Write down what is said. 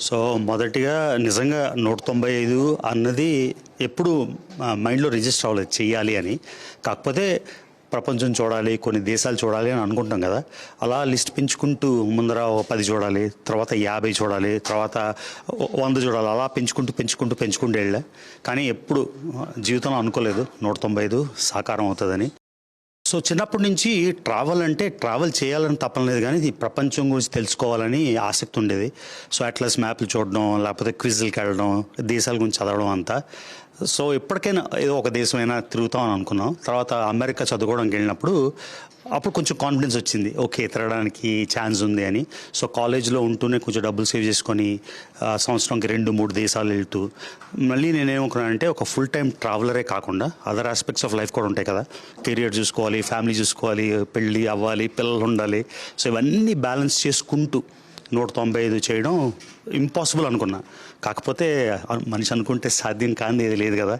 So మొదటిగా నిజంగా నూట తొంభై ఐదు అన్నది ఎప్పుడు మైండ్లో రిజిస్టర్ అవ్వలేదు చేయాలి అని. కాకపోతే ప్రపంచం చూడాలి కొన్ని దేశాలు చూడాలి అని అనుకుంటాం కదా. అలా లిస్ట్ పెంచుకుంటూ ముందర ఓ పది చూడాలి తర్వాత యాభై చూడాలి తర్వాత వంద చూడాలి అలా పెంచుకుంటూ పెంచుకుంటూ పెంచుకుంటూ వెళ్ళా. కానీ ఎప్పుడు జీవితంలో అనుకోలేదు నూట తొంభై ఐదు సాకారం అవుతుందని. సో చిన్నప్పటి నుంచి ట్రావెల్ అంటే ట్రావెల్ చేయాలని తప్పన లేదు కానీ ఈ ప్రపంచం గురించి తెలుసుకోవాలని ఆసక్తి ఉండేది. సో అట్లస్ మ్యాప్లు చూడడం లేకపోతే క్విజ్లకు వెళ్ళడం దేశాల గురించి చదవడం అంతా. సో ఎప్పటికైనా ఏదో ఒక దేశమైనా తిరుగుతామని అనుకున్నాం. తర్వాత అమెరికా చదువుకోవడానికి వెళ్ళినప్పుడు అప్పుడు కొంచెం కాన్ఫిడెన్స్ వచ్చింది. ఓకే తిరగడానికి ఛాన్స్ ఉంది అని. సో కాలేజ్లో ఉంటూనే కొంచెం డబ్బులు సేవ్ చేసుకొని ఆ, సంవత్సరంకి రెండు మూడు దేశాలు వెళ్తూ. మళ్ళీ నేనేమనుకున్నానంటే ఒక ఫుల్ టైం ట్రావెలరే కాకుండా అదర్ ఆస్పెక్ట్స్ ఆఫ్ లైఫ్ కూడా ఉంటాయి కదా. కెరియర్ చూసుకోవాలి ఫ్యామిలీ చూసుకోవాలి పెళ్ళి అవ్వాలి పిల్లలు ఉండాలి. సో ఇవన్నీ బ్యాలెన్స్ చేసుకుంటూ నూట తొంభై ఐదు చేయడం ఇంపాసిబుల్ అనుకున్నా. కాకపోతే మనిషి అనుకుంటే సాధ్యం కానిది లేదు కదా.